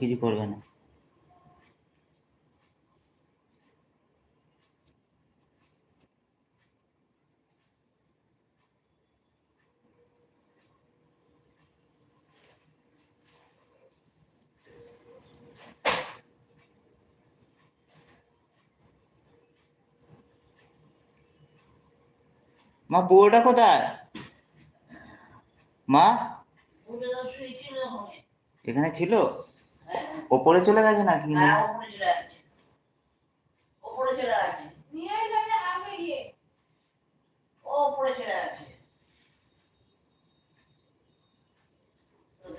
কিছু করবে না। মা বুড়োটা কোথায়? মা। এখানে ছিল? ওপরে চলে গেছে নাকি হ্যাঁ, ওপরে চলে আছে। ওপরে চলে আছে। নিয়ে যাবে আগে গিয়ে ও ওপরে চলে আছে।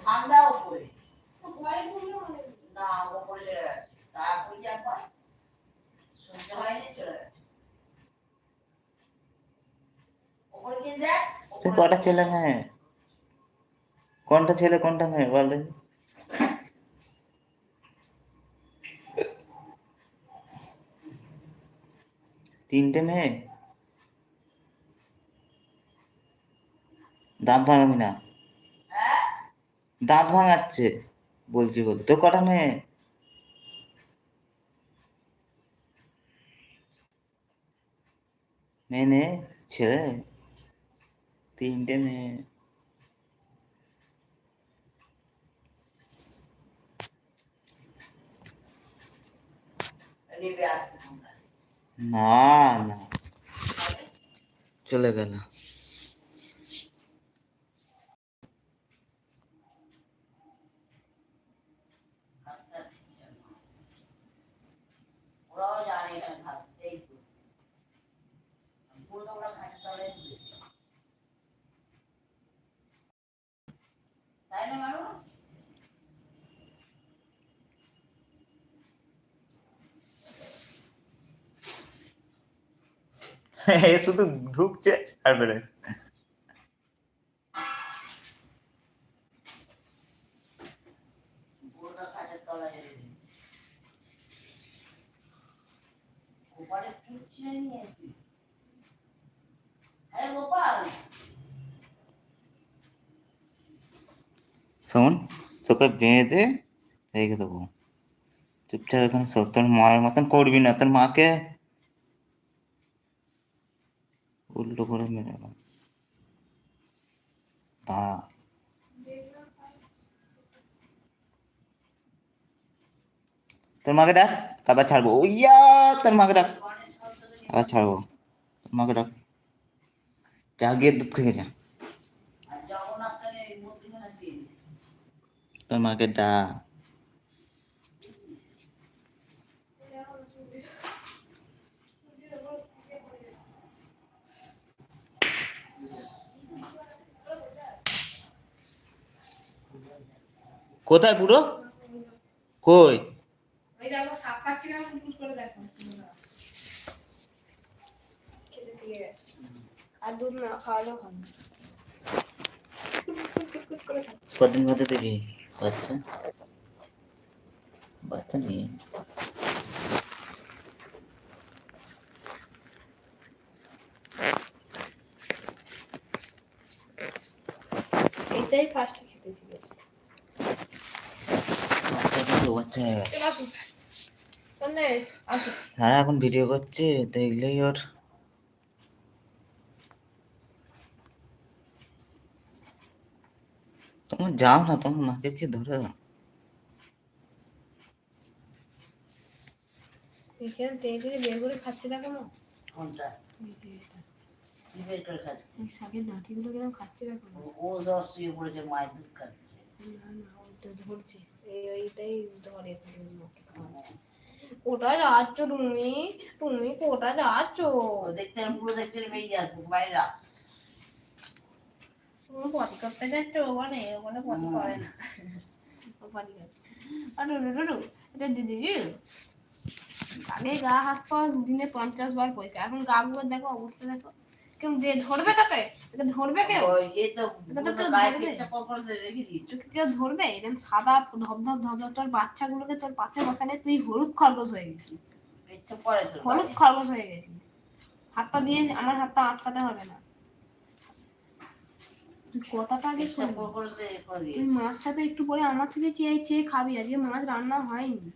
ধান্দা ওপরে। ঘরে ঘুমিয়ে না, ওপরে চলে গেছে। তারপরে যা পায়, শুনতে হয়নি, চলে গেছে। ওপরে দেখ, কটা ছেলে মেয়ে কোনটা ছেলে কোনটা মেয়ে বল দেখি তিনটে মেয়ে দাঁত ভাঙাবি না? দাঁত ভাঙাচ্ছে, বলছি বল তো কটা মেয়ে মেয়ে নে, ছেলে তিনটে মেয়ে আসতে ধান্দা। না না। চলে গেল ওরাও জানে এখানে থাকতে এই তো পুরো ওরা খাঁচা তলায় ঢুকেছে। তাই না ম্যাডাম এ শুধু ঢুকছে আর বেরোয়। শোন, তোকে বেঁধে রেখে দেবো। চুপচাপ এখানে তোর মায়ের মতন করবি না, তোর মাকে উল্টো করে মেরে দেবো দাঁড়া তোর মাকে ডাক তারপর ছাড়বো। ওইয়া তোর মাকে ডাক আবার ছাড়বো। তোর মাকে ডাক যা গিয়ে দুধ থেকে যা। তোর মাকে ডাক কোথায় পুরো? কই? ওই দেখো সাপ কাটছে কেমন? টুস করে দেখো। খেতে দিয়ে গেছে। আর দুধ না খাওয়ালেও। কদিন মধ্যে দেখি বাচ্চা বাচ্চা নেই এইটাই ফার্স্টে খেতে কিন্তু বাচ্চা হয়ে গেছে। সন্দেশ এখন ভিডিও করছে দেখলেই ওর তোমার যাও না তোমার মাকে কি ধরে দাও মায়ের দুধ খাচ্ছে। ধরছে। এই ওইটাই ধরে মুখে। কোথায় যাচ্ছ তুমি? তুমি কোথায় যাচ্ছ? দেখতে পুরো দেখতে বেরিয়ে আসবে বাইরে রাখ। তুমি পটি করতে যাচ্ছ ওখানে? ওখানে পটি করে না। পটি করে। আর ডুডু ডুডু এটা দিদি। গা হাত পা দিনে পঞ্চাশ বার পয়সা এখন গা গুলো দেখো অবস্থা দেখো। কেউ দিয়ে ধরবে তাকে ধরবে কেউ? ধরবে। এরকম সাদা ধবধব ধবধব তোর বাচ্চাগুলোকে তোর পাশে বসালে তুই হলুদ খরগোশ হয়ে গেছিস। হলুদ খরগোশ হয়ে গেছিস। হাতটা দিয়ে আমার হাতটা আটকাতে হবে না। কথাটা আগে। তুই মাছটা তো একটু পরে আমার থেকে চেয়ে চেয়ে খাবি। আজকে মাছ রান্না হয়নি।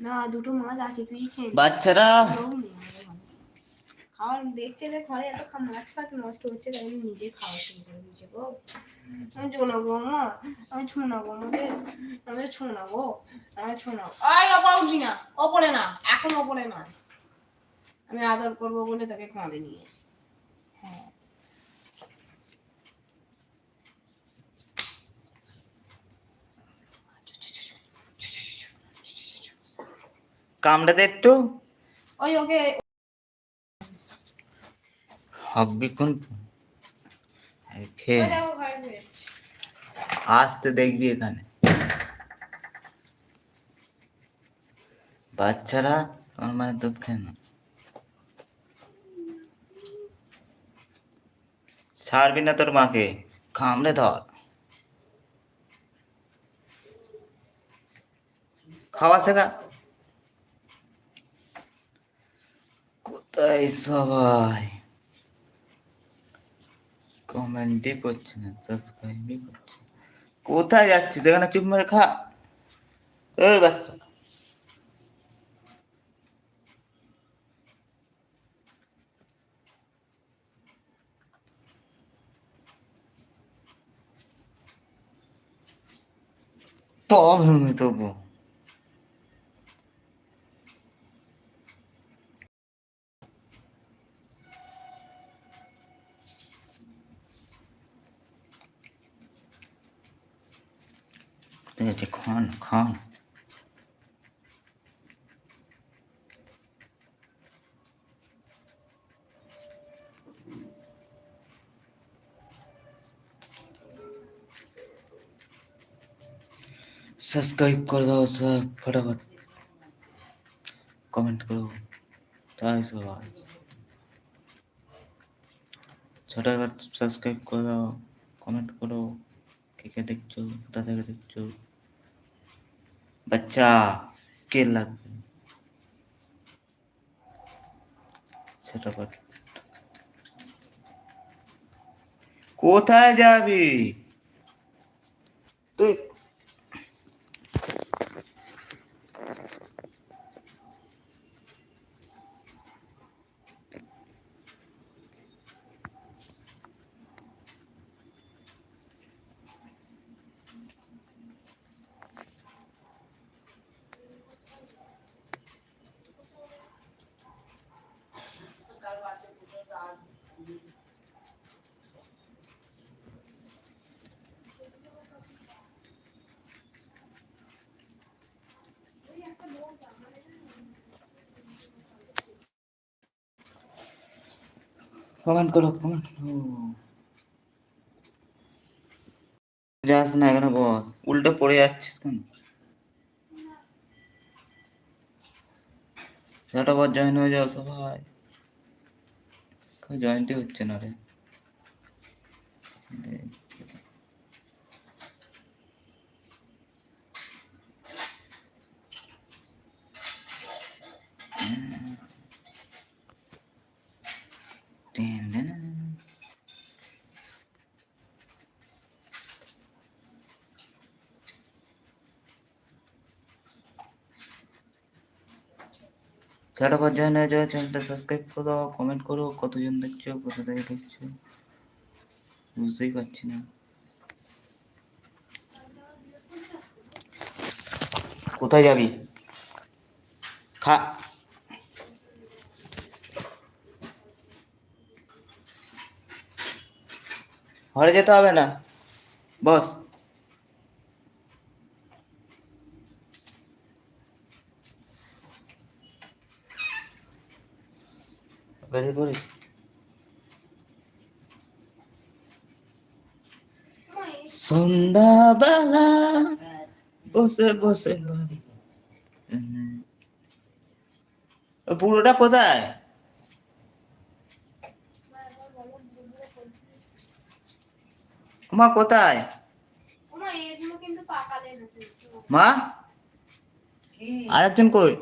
না দুটো মাছ আছে তুই খেয়ে বাচ্চারা খাওয়াও নেই আমাদের ঘরে। খাওয়ার দেখছে যে ঘরে এত মাছ ফাছ নষ্ট হচ্ছে তাই আমি নিজে খাওয়া শুরু করে দিয়েছে গো। আমি মা। আমি আমাদের আমি ছোনাবো আমি ছোনাবো আয় উঠবি না। ওপরে না। এখন ওপরে না। আমি আদর করব বলে তাকে কাঁধে নিয়ে এসি হ্যাঁ। কামড়াতে একটু? ওই ওকে হকবি কোন। আসতে দেখবি এখানে। বাচ্চারা তোমার মায়ের দুধ খায় না ছাড়বি না তোর মাকে কামড়ে ধর। খাওয়া শেখা। কোথায় সবাই? কমেন্টই করছে না সাবস্ক্রাইবই করছে না। কোথায় যাচ্ছিস এখানে চুপ মেরে খা এই বাচ্চা তবে আমি তবু ঠিক আছে খান খান सब्सक्राइब कर दो सब फटाफट कमेंट करो তাই সবাই ছোট এবার সাবস্ক্রাইব করে দাও কমেন্ট করো কে কে দেখছো কোথা থেকে দেখছো বাচ্চা কে লাগবে সেটা কর কোথায় যাবি তুই কমেন্ট করো, কমেন্ট যাস না এখানে বস উল্টো পড়ে যাচ্ছিস কেন? ঝটাপট জয়েন হয়ে যাও সবাই। জয়েন্টই হচ্ছে না রে। ঝটাপট জয়েন হয়ে যাও চ্যানেলটা সাবস্ক্রাইব করে দাও কমেন্ট করো, কতজন দেখছ, কোথা থেকে দেখছ, বুঝতেই পারছি না। কোথায় যাবি? খা। ঘরে যেতে হবে না? বস। বেরিয়ে পড়িস সন্ধ্যাবেলা বসে বসে বুড়োটা কোথায় মা কোথায়। মা? আরেকজন কই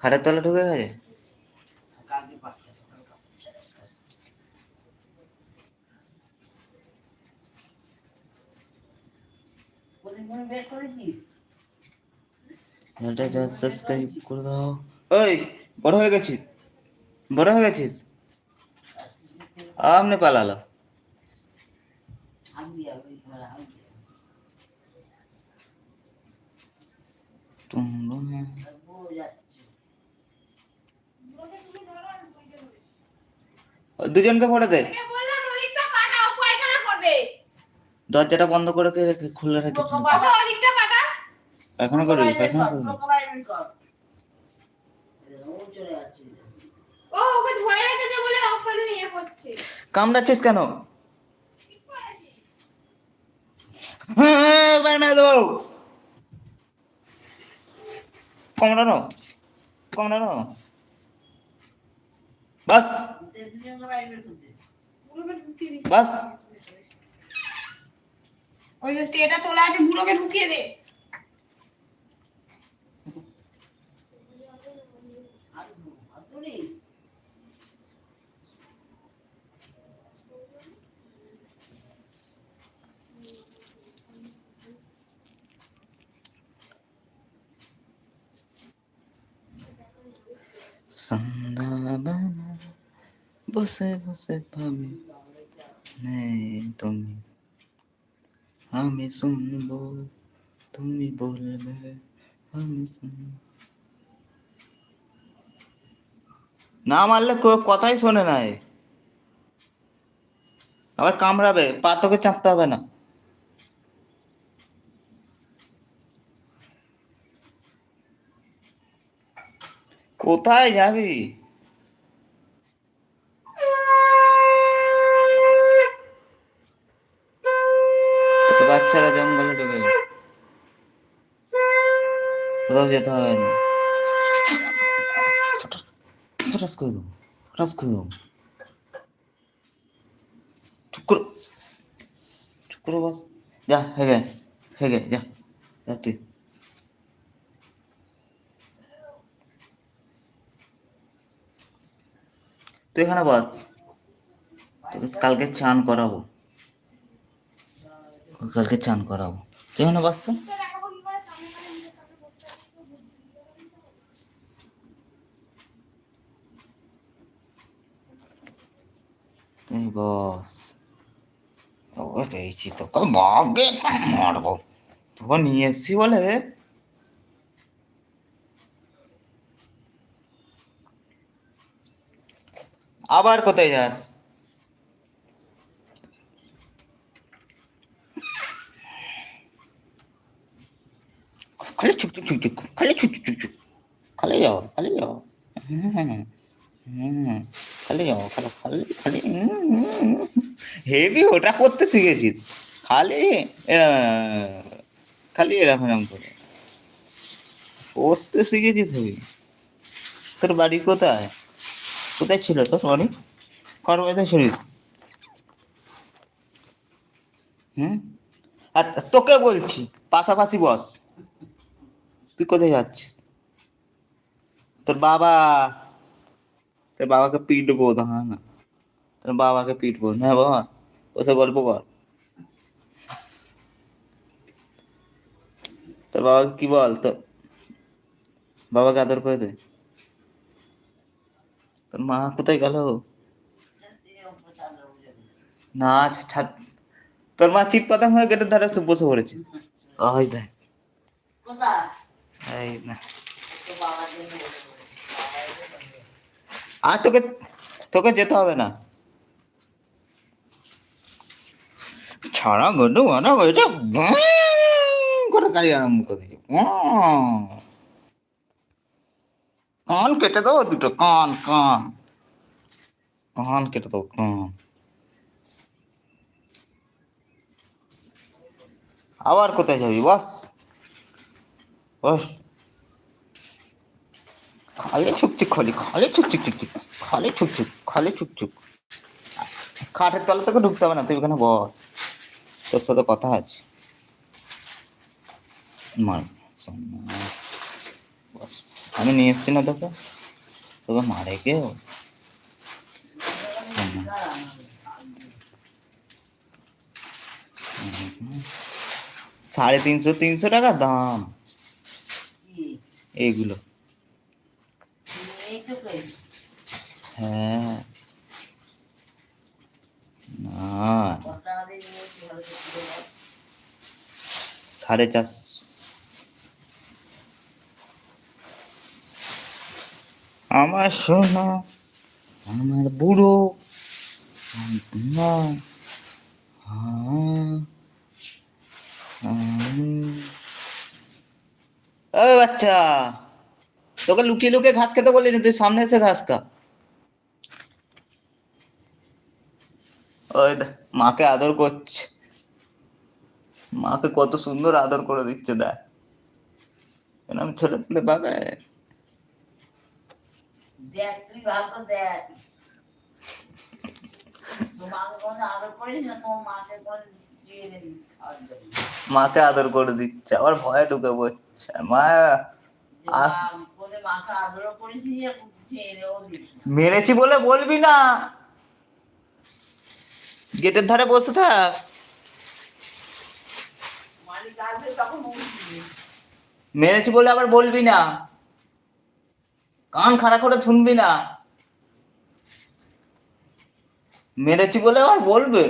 খাটের তলায়। ঢুকে গেছে কালকে পাকছে, সকাল পাকছে। ওদের মনে বের করেছিস চ্যানেলটা যা সাবস্ক্রাইব করে দাও। ওই বড় হয়ে গেছিস। বড় হয়ে গেছিস? আমনে পালালো আমি আর ওই ঘর আমি টুনটুন। বউ যাচ্ছে ওই দুজনকে ফটো দে একে বললাম ওদিকটা পাঠাও পায়খানা করবে দরজাটা বন্ধ করে কে রেখে খুলে রেখেছি ওকে ওদিকটা পাঠা পায়খানা করবি পায়খানা করবি ও চলে বন্ধ করে ওকে ধরে রেখেছে বলে ওখানে ইয়ে করছে। কামড়াচ্ছিস কেন? হ্যাঁ, কামড়ানো কামড়ানো। বাস। বাস। ওই যে এটা তোলা আছে বুড়োকে ঢুকিয়ে দে। বসে বসে ভাবি নেই তুমি। আমি শুনব, তুমি বলবে, আমি শুনব। না মারলে কথাই শোনে না আবার কামড়াবে, পা তোকে চাঁদতে হবে না। কোথায় যাবি তোকে বাচ্চারা জঙ্গলে ঢুকে। কোথাও যেতে হবে না। করে দেবো ফটাস করে দেবো বাস। যা, হেগে হেগে, যা যা তুই। তুই এখানে বস। কালকে চান করাবো। কালকে চান করাবো। তুই এখানে বস তোকে পেয়েছি তোকে বাগে মারবো। তোকে নিয়ে এসছি বলে? আবার কোথায় যাস খালি ছুক ছুক ছুক ছুক খালি ছুক ছুক ছুক ছুক খালি যাও খালি যাও খালি খালি খালি খালি হেভি ওটা করতে খালি খালি এরকম এরকম করে। করতে তোর বাড়ি কোথায়? কোথায় ছিল তোর বাড়ি? কার বাড়িতে ছিলিস? হুম? আর তোকে বলছি, পাশাপাশি বস। তুই কোথায় যাচ্ছিস? তোর বাবা তোর বাবাকে পিটবো হ্যাঁ? না তোর বাবাকে পিটবো হ্যাঁ বাবা? বসে গল্প কর। তোর বাবাকে কি বল? তোর বাবাকে আদর করে দে। তোর মা কোথায় গেল? না ছাদ তোর মা চিট পাতাম হয়ে গেটের ধারে বসে পড়েছে। ওই দেখ। কোথায়? এই না তো বাবার জন্য বলে দেবো। আর তোকে তোকে যেতে হবে না। ছাড়া গন্ডু মানা হয়েছে। করে গাড়ি আরম্ভ করে দিয়েছে কান কেটে দেবো দুটো, কান কান। কান কেটে দেবো কান। আবার কোথায় যাবি? বস। বস। খালি ছুকছুক খালি খালি ছুকছুক ছুকছুক খালি ছুকছুক খালি ছুকছুক খাটের তলা তোকে ঢুকতে হবে না, তুই ওখানে বস। তোর সাথে কথা আছে। আমি নিয়ে এসছি না তোকে। তোকে মারে কেউ সাড়ে তিনশো তিনশো টাকা দাম। এইগুলো। হ্যাঁ। সাড়ে চারশো আমার সোনা আমার বুড়ো না ও বাচ্চা তোকে লুকিয়ে লুকিয়ে ঘাস খেতে বলিনি তুই সামনে এসে ঘাস খা। ওই মাকে আদর করছে। মাকে কত সুন্দর আদর করে দিচ্ছে দেখ। এরকম ছেলে পেলে পাবে? দেখ তুই ভালো দেখ। মাকে আদর করে দিচ্ছে আবার ভয়ে ঢুকে পড়ছে। মা মেরেছি বলে বলবি না। গেটের ধারে বসে থাক। মেরেছি বলে আবার বলবি না। কান খাড়া করে শুনবি না। মেরেছি বলে আবার বলবে!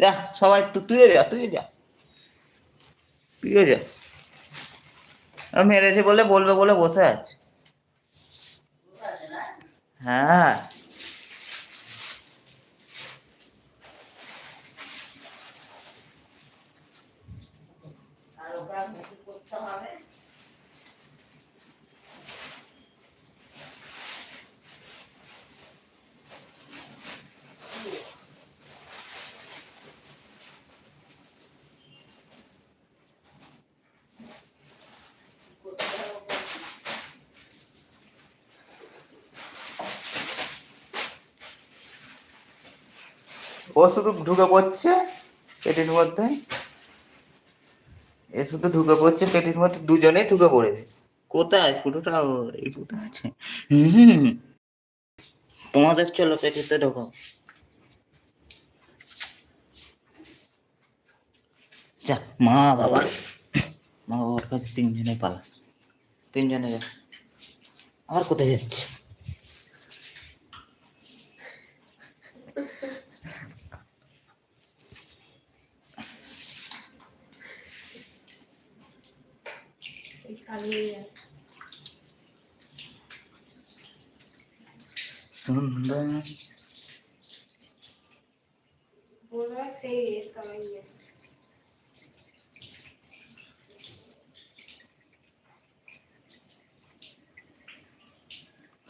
যা সবাই তুই যা তুই যা। তুই যা। মেরেছি বলে বলবে বলে বসে আছে। হ্যাঁ আর ওরা মুখে করতে হবে ও শুধু ঢুকে পড়ছে, পেটির মধ্যে। এ শুধু ঢুকে পড়ছে, পেটির মধ্যে দুজনেই ঢুকে পড়েছে। কোথায়? ফুটোটা এই ফুটো আছে। হুম। তোমাদের চলো পেটিতে ঢোকো। যা, মা, বাবা। মা, বাবার কাছে তিনজনে পালা। তিনজনে যা। আবার কোথায় যাচ্ছে খালি সুন্দর বলবা সেই সবাই ইয়ে।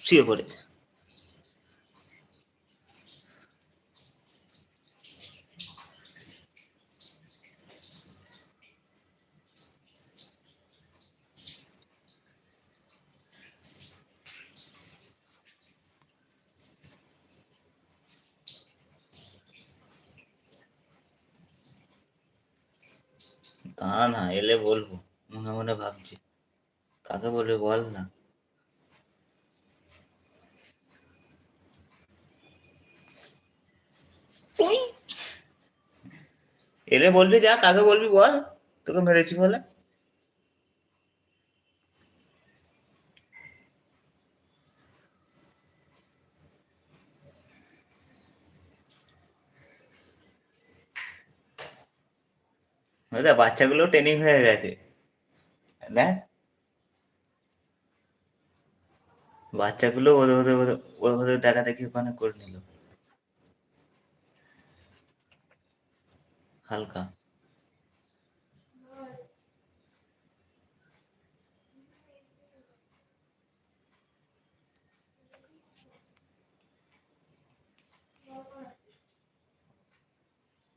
শুয়ে পড়েছে। দাঁড়া না এলে বলব মনে মনে ভাবছি। কাকে বলবে বল না। এলে বলবি যা, কাকে বলবি বল, তোকে মেরেছি বলে। বাচ্চাগুলো ট্রেনিং হয়ে গেছে। দেখ। বাচ্চাগুলো ওদের ওদের ওদের- ওদের দেখা দেখি ওখানে করে নিল। হালকা।